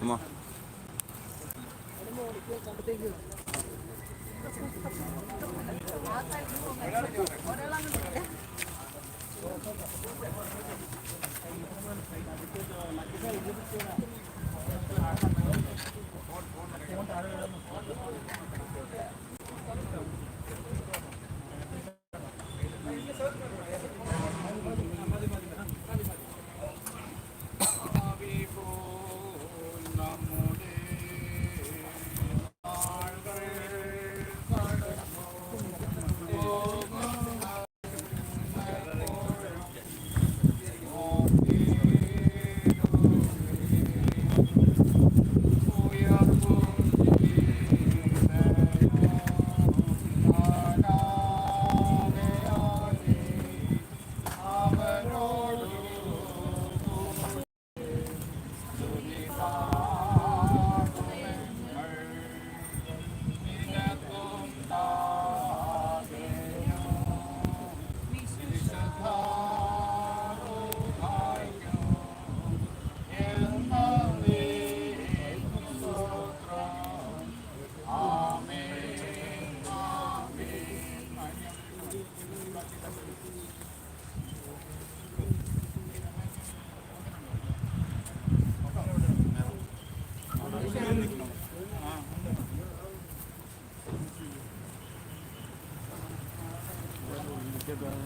అమ్మా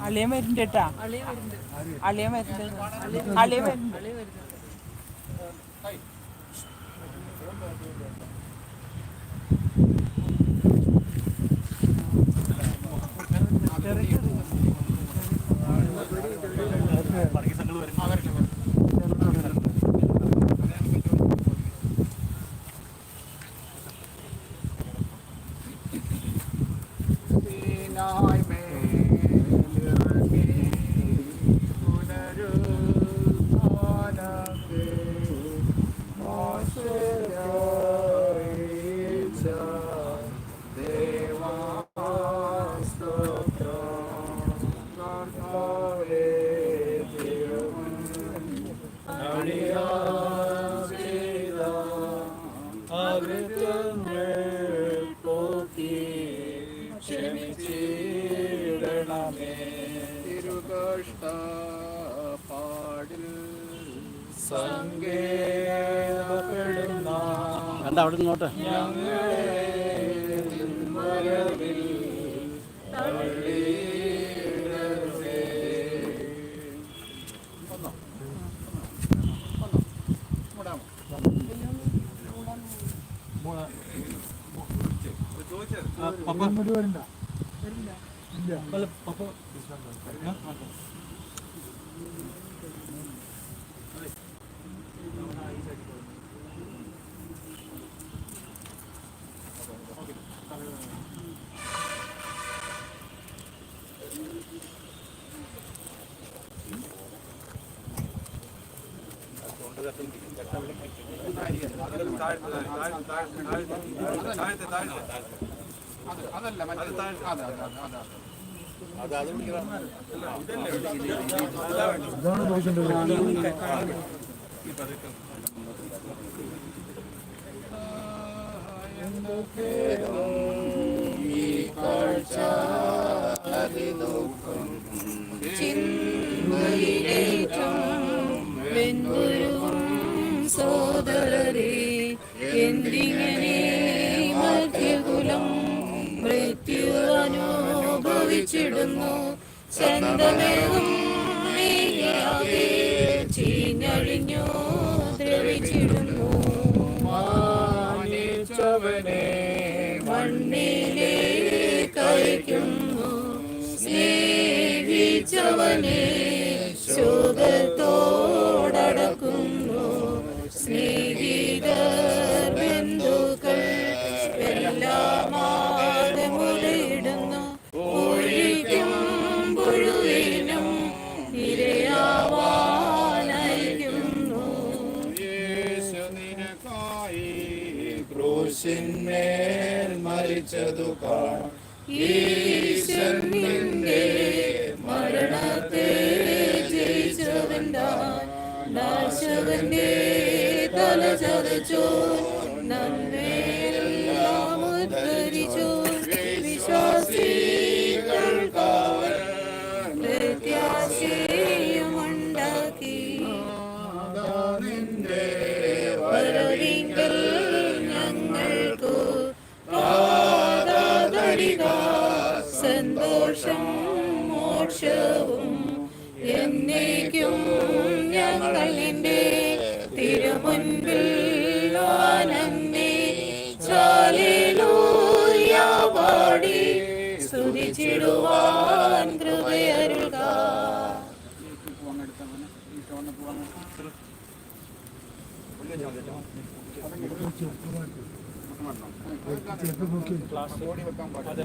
അളിയൻ വരുന്നുണ്ട് കേട്ടാ. അളിയൻ വരുന്നുണ്ട്. അളിയൻ വരുന്നുണ്ട്. ദീനായി പാടിൽ സങ്കേതപ്പെടുന്ന എന്താ അവിടെ പപ്പ. ഞങ്ങളെ നിൻവരവിൽ ഇല്ല. പപ്പ? അതല്ല മറ്റേ അതെ അതെ അതെ സോദരരെ എന്തിങ്ങനെ മധ്യകുലം മൃത്യു അനുഭവിച്ചിടുന്നു മേഘയാകെ ചീഞ്ഞഴിഞ്ഞു ദ്രവിച്ചിടുന്നു. മാനിച്ചവനെ മണ്ണിലേ കഴിക്കുന്നു സ്നേഹിച്ചവനെ ശോകത്തോടക്കുന്നു സ്നേഹിതർ ബന്ധുക്കൾ എല്ലാമാതെ മുലയിടുന്നു ഒഴിക്കും പുഴുവിനും ഇരയാവാനയക്കുന്നു നിനക്കായി ക്രൂശിന്മേൽ മരിച്ചതു കാണാം. ഈശൻ മരണത്തെ ജയിച്ചവൻ നാശവന്റെ തല ചതച്ചോ. നന്മയെല്ലാം ഉദ്ധരിച്ചോ. വിശ്വാസികൾക്കാവൻ പ്രത്യാശയുമുണ്ടാക്കി വരവിങ്കൽ ഞങ്ങൾക്കു കാതരിക സന്തോഷം മോക്ഷവും എന്നേക്കും പാടി സ്തുതിച്ചിടുവാൻ കൃപയരുക ഓടി വെക്കാൻ പാടില്ല.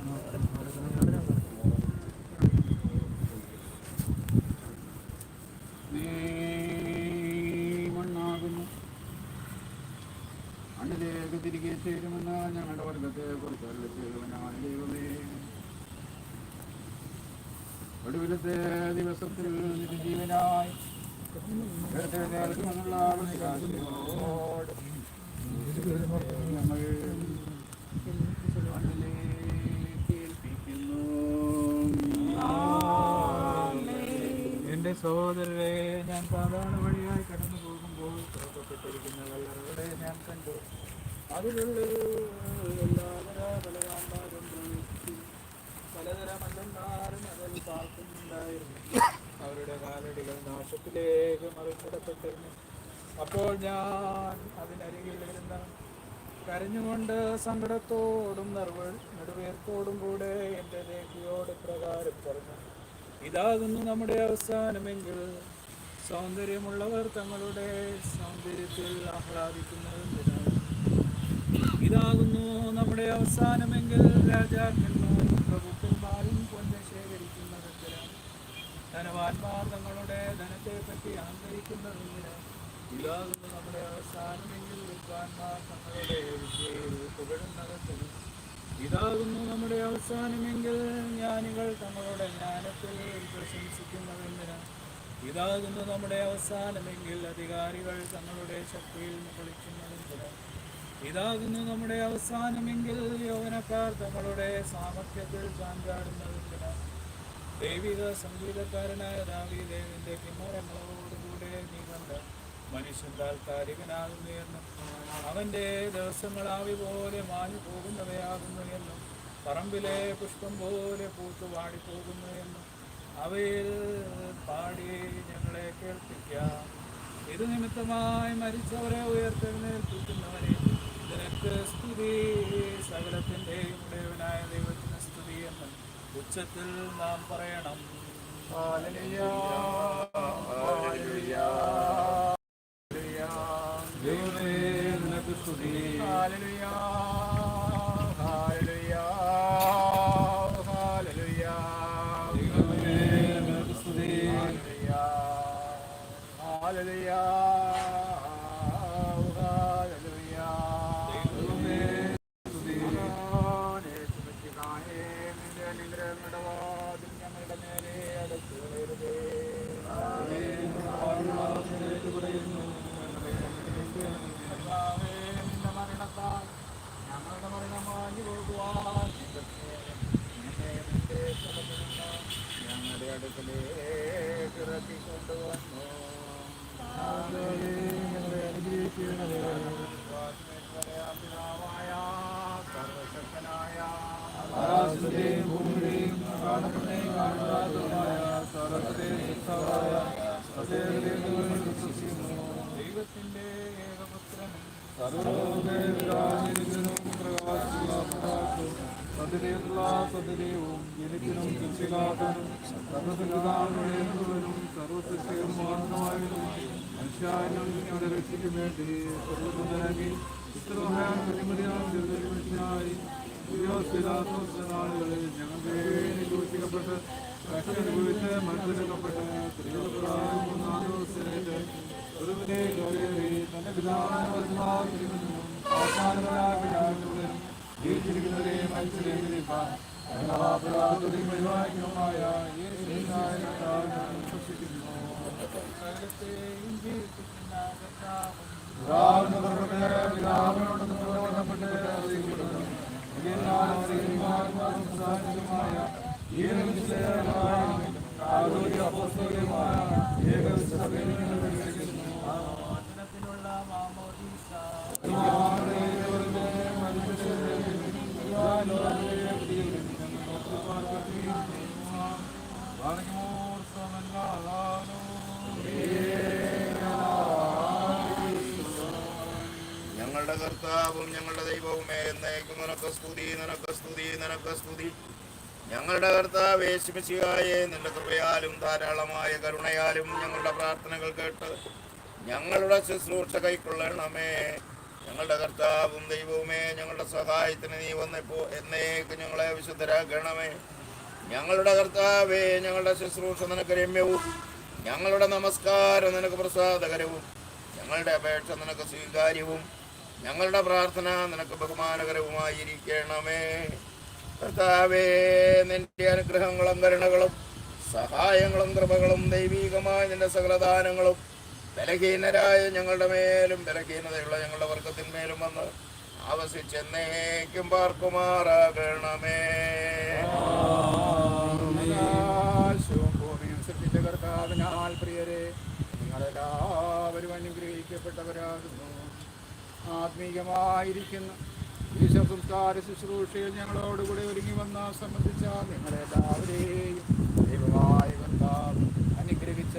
എന്റെ സഹോദരരെ ഞാൻ സാധാരണ വഴിയായി കടന്നു പോകുമ്പോൾ തുറക്കപ്പെട്ടിരിക്കുന്ന കല്ലറകളെ ഞാൻ കണ്ടു. പ്രവേശിച്ചു പലതരം മല്ലന്മാരും അതിൽ പാർക്കുന്നുണ്ടായിരുന്നു. അവരുടെ കാലടികൾ നാശത്തിലേക്ക് മറിച്ചിടപ്പെട്ടിരുന്നു അപ്പോൾ ഞാൻ അതിനരികിൽ ഇരുന്ന കരഞ്ഞുകൊണ്ട് സങ്കടത്തോടും നെറുവ നെടുവേർത്തോടും കൂടെ എന്റെ രേഖയോട് പ്രകാരം പറഞ്ഞു. ഇതാകുന്നു നമ്മുടെ അവസാനമെങ്കിൽ. സൗന്ദര്യമുള്ളവർ തങ്ങളുടെ സൗന്ദര്യത്തിൽ ആഹ്ലാദിക്കുന്നത് ഇതാകുന്നു നമ്മുടെ അവസാനമെങ്കിൽ. രാജാക്കന്മാരും പ്രഭുക്കന്മാരും പൊന്ന് ശേഖരിക്കുന്നതെന്തിനാണ് ധനവാന്മാർ തങ്ങളുടെ ധനത്തെ പറ്റി അഹങ്കരിക്കുന്നതെന്തിനാണ് ഇതാകുന്നു നമ്മുടെ അവസാനമെങ്കിൽ വിദ്വാൻമാർ തങ്ങളുടെ വിദ്യയിൽ പുകഴുന്നതെന്തിനാണ് ഇതാകുന്നു നമ്മുടെ അവസാനമെങ്കിൽ ജ്ഞാനികൾ തങ്ങളുടെ ജ്ഞാനത്തിൽ പ്രശംസിക്കുന്നതെന്തിന്? ഇതാകുന്നു നമ്മുടെ അവസാനമെങ്കിൽ അധികാരികൾ തങ്ങളുടെ ശക്തിയിൽ മുകളിക്കുന്നതെന്തിന് ഇതാകുന്നു നമ്മുടെ അവസാനമെങ്കിൽ യൗവനക്കാർ തങ്ങളുടെ സാമർത്ഥ്യത്തിൽ ചാഞ്ചാടുന്നതെന്തിന്? ദൈവിക സംഗീതക്കാരനായ ദാവീദേവിന്റെ കിന്നരങ്ങളോടുകൂടെ നീ കണ്ട മനുഷ്യൻ താൽക്കാലികനാകുന്നു എന്നും അവന്റെ ദിവസങ്ങളാവി പോലെ മാഞ്ഞു പോകുന്നവയാകുന്നു എന്നും പറമ്പിലെ പുഷ്പം പോലെ പൂത്തു വാടിപ്പോകുന്നു എന്നും അവയിൽ പാടി ഞങ്ങളെ കേൾപ്പിക്കാം. ഇത് നിമിത്തമായി മരിച്ചവരെ ഉയർത്തെഴുന്നേൽപ്പിക്കുന്നവരെ നിനക്ക് സ്തുതി. സകലത്തിന്റെയും ഉടയവനായ ദൈവത്തിന് സ്തുതി എന്ന് ഉച്ചത്തിൽ നാം പറയണം. Hallelujah, Hallelujah. സത്യതയുള്ള സത്യതയും ജനിക്കനും ശിക്ഷിക്കാത്തനും സർവസംഗതാനും സർവസൃഷ്ടിയും മാത്രമായിരുന്നു ഈശാനും ഞങ്ങളുടെ രക്ഷയ്ക്ക് വേണ്ടി സ്വർഗത്തിലിറങ്ങി ഇത്രമഹാൻ പ്രതിമതിയാം ദൈവത്തിനായി നാളുകളിൽ ഞങ്ങൾക്ക് വേണ്ടി ക്രൂശിക്കപ്പെട്ട് കഷ്ടം അനുഭവിച്ച് മനസ്സിലാക്കപ്പെട്ട് സ്ത്രീകളായ മൂന്നാം ദിവസത്തിലേക്ക് ഒരുവനെ കയറി തന്റെ പിതാവിനും അവസാനമായ പിതാവിനുള്ളിൽ ജീവിച്ചിരിക്കുന്നവരെ മനസ്സിലേക്കിരിക്കാൻ പരിപാടികളുമായ യേശുവിനായ കർത്താവിനെ വിശ്വസിക്കുന്നു സകലത്തെയും ജീവിപ്പിക്കുന്ന കർത്താവ് ഞങ്ങളുടെ കർത്താവും ഞങ്ങളുടെ ദൈവവുമേ എന്നേക്കും നിനക്ക് സ്തുതി നിനക്ക് സ്തുതി നിനക്ക് സ്തുതി. ഞങ്ങളുടെ കർത്താവ് യേശുമിശിഹായെ നിന്റെ കൃപയാലും ധാരാളമായ കരുണയാലും ഞങ്ങളുടെ പ്രാർത്ഥനകൾ കേട്ട് ഞങ്ങളുടെ ശുശ്രൂഷ കൈക്കൊള്ളണമേ. ഞങ്ങളുടെ കർത്താവും ദൈവവുമേ ഞങ്ങളുടെ സഹായത്തിന് നീ വന്നപ്പോ എന്നേക്ക് ഞങ്ങളെ വിശുദ്ധരാക്കണമേ. ഞങ്ങളുടെ കർത്താവേ ഞങ്ങളുടെ ശുശ്രൂഷ നിനക്ക് രമ്യവും ഞങ്ങളുടെ നമസ്കാരം നിനക്ക് പ്രസാദകരവും. ഞങ്ങളുടെ അപേക്ഷ നിനക്ക് സ്വീകാര്യവും. ഞങ്ങളുടെ പ്രാർത്ഥന നിനക്ക് ബഹുമാനകരവുമായിരിക്കണമേ. കർത്താവേ നിന്റെ അനുഗ്രഹങ്ങളും കരുണകളും സഹായങ്ങളും കൃപകളും ദൈവീകമായ നിന്റെ സകലദാനങ്ങളും ബലഹീനരായ ഞങ്ങളുടെ മേലും ബലഹീനതയുള്ള ഞങ്ങളുടെ വർഗത്തിന്മേലും വന്ന് ആവസിച്ചെന്നേക്കും പാർക്കുമാറാകണമേ. കർത്താവിനാൽ പ്രിയരെ നിങ്ങളെല്ലാവരും അനുഗ്രഹിക്കപ്പെട്ടവരാകുന്നു. ആത്മീയമായിരിക്കുന്ന ഈ സംസ്കാര ശുശ്രൂഷയിൽ ഞങ്ങളോടുകൂടെ ഒരുങ്ങി വന്ന സംബന്ധിച്ച നിങ്ങളെല്ലാവരെയും ദൈവമായ കർത്താവ് അനുഗ്രഹിച്ച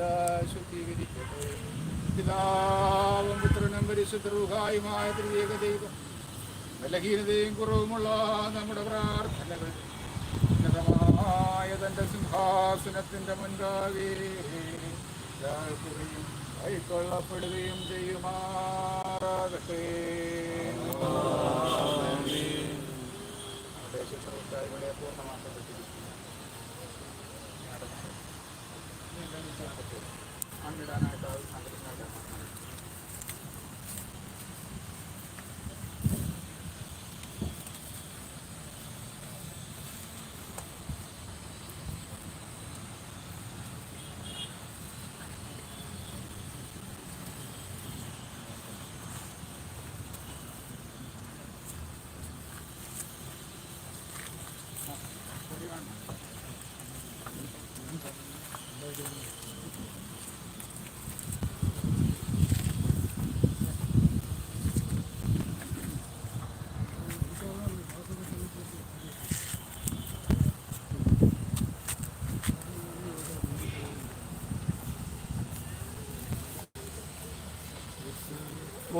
ശുദ്ധീകരിക്കട്ടെ. പിതാവും പുത്രനും പരിശുദ്ധരുഹായുമായ ത്രിയേക ദൈവം. ബലഹീനതയും കുറവുമുള്ള നമ്മുടെ പ്രാർത്ഥനകൾ ഉന്നതമായ തന്റെ സിംഹാസനത്തിന്റെ മുൻപാകെ. കൈക്കൊള്ളപ്പെടുകയും ചെയ്യുമാറാകട്ടെ. പൂർണമാക്കപ്പെട്ടിരിക്കുന്നു അന്നിടാനായിട്ട്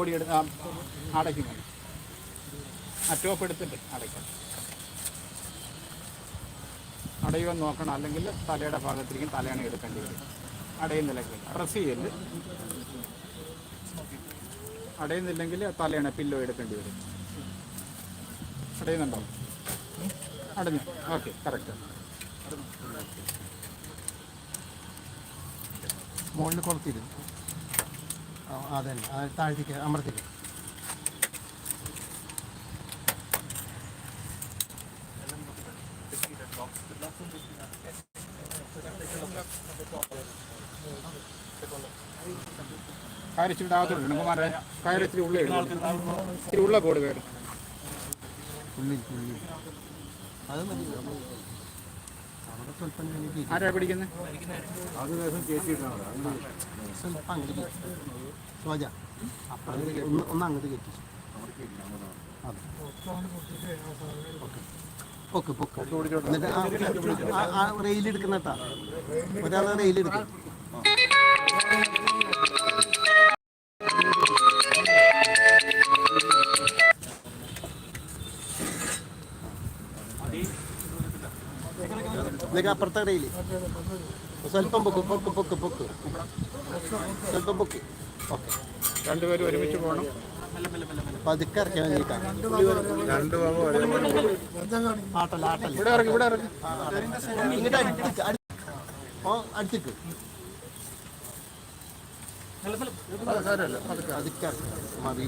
ബോഡി എടുത്ത് അടയ്ക്കും ആ ടോപ്പ് എടുത്തിട്ട് അടയ്ക്കാം അടയുമെന്ന് നോക്കണം. അല്ലെങ്കിൽ തലയുടെ ഭാഗത്തിരിക്കും തലയാണ് എടുക്കേണ്ടി വരും അടയുന്നില്ലെങ്കിൽ പ്രസ് ചെയ്യൽ അടയുന്നില്ലെങ്കിൽ തലയാണ് പില്ലോ എടുക്കേണ്ടി വരും അടയുന്നുണ്ടോ? അടഞ്ഞു. ഓക്കെ കറക്റ്റ് മുകളിൽ കൊളുത്തിരും അതെ താഴ്ത്തിക്ക് അമർത്തിക്ക്. കയറിച്ചിട്ട് അകത്തോട്ട് ഇടണം കുമാരെ കയറിച്ചിരി ഉള്ളിൽ ഇടണം ഇച്ചിരി ഉള്ള കോട് കയറി. ഉള്ളിൽ ഉള്ളിൽ. അത് മതി. അവിടെ സ്വല്പം എനിക്ക് ആരാ പിടിക്കുന്നത് സ്വല്പം അങ്ങോട്ട് കയറ്റി ഒന്ന് അങ്ങോട്ട് ആ- റെയിൽ റെയിൽ അപ്പുറത്തെ റെയിൽ സ്വല്പം പൊക്ക് പൊക്ക് പൊക്ക് പൊക്ക്. സ്വല്പം പൊക്ക്. ഓക്കെ. രണ്ടുപേരും ഒരുമിച്ച് പോകണം പതുക്കെ ഇറക്കാൻ വേണ്ടിയിട്ടാണ് രണ്ട് ഭാഗം ഒരേ ആട്ടല്ല ആട്ടല്ല ഇവിടെ ഇറങ്ങി ഇവിടെ ഇറങ്ങി. ഇങ്ങോട്ട് അടുത്തേക്ക് അടു- ഓ അടുത്തേക്ക്. സാരമല്ല പതുക്കെ ഇറക്കുക മതി.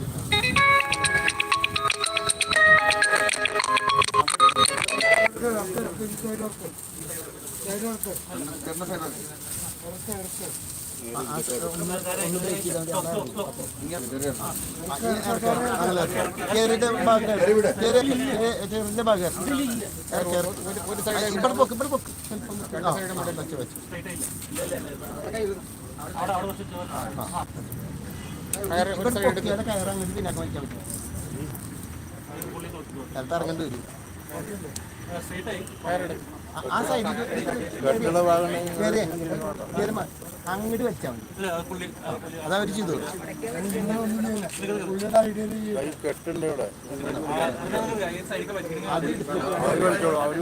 ഇവിടെ പൊക്ക് ഇവിടെ പൊക്ക് വെച്ച് വെച്ച് ഒരു സൈഡ് എടുക്കുക കയറ് അങ്ങോട്ട് പിന്നാക്കം വലിക്കാൻ പറ്റും നേരത്തെ ഇറങ്ങേണ്ടി വരും. ആ- ആ സൈഡിൽ അങ്ങോട്ട് വെച്ചാൽ മതി അതവർ ചെയ്തു അവരെടുത്തോളൂ ഇവിടെ അത് അവർ വലിച്ചോളൂ അവർ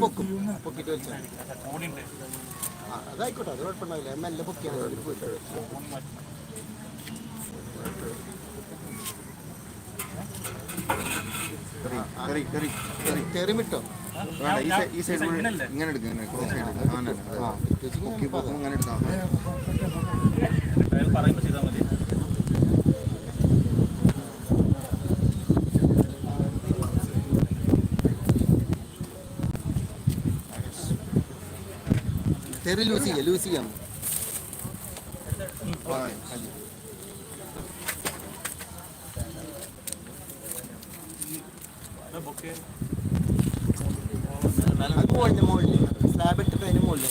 പൊക്കും അതായിക്കോട്ടെ അത് കുഴപ്പമുണ്ടാവില്ല എം എൽ എ പൊക്കിയാണ് പോയിട്ട് ഈ സൈഡ് ഇങ്ങനെ ഇങ്ങനെ ക്രോസ് സൈഡ് അങ്ങനെ തെറി ലൂസ് ചെയ്യാം ലൂസ് ചെയ്യാം അത് മുകളിൽ സ്ലാബ് ഇട്ടിട്ട് അതിന് മുകളിൽ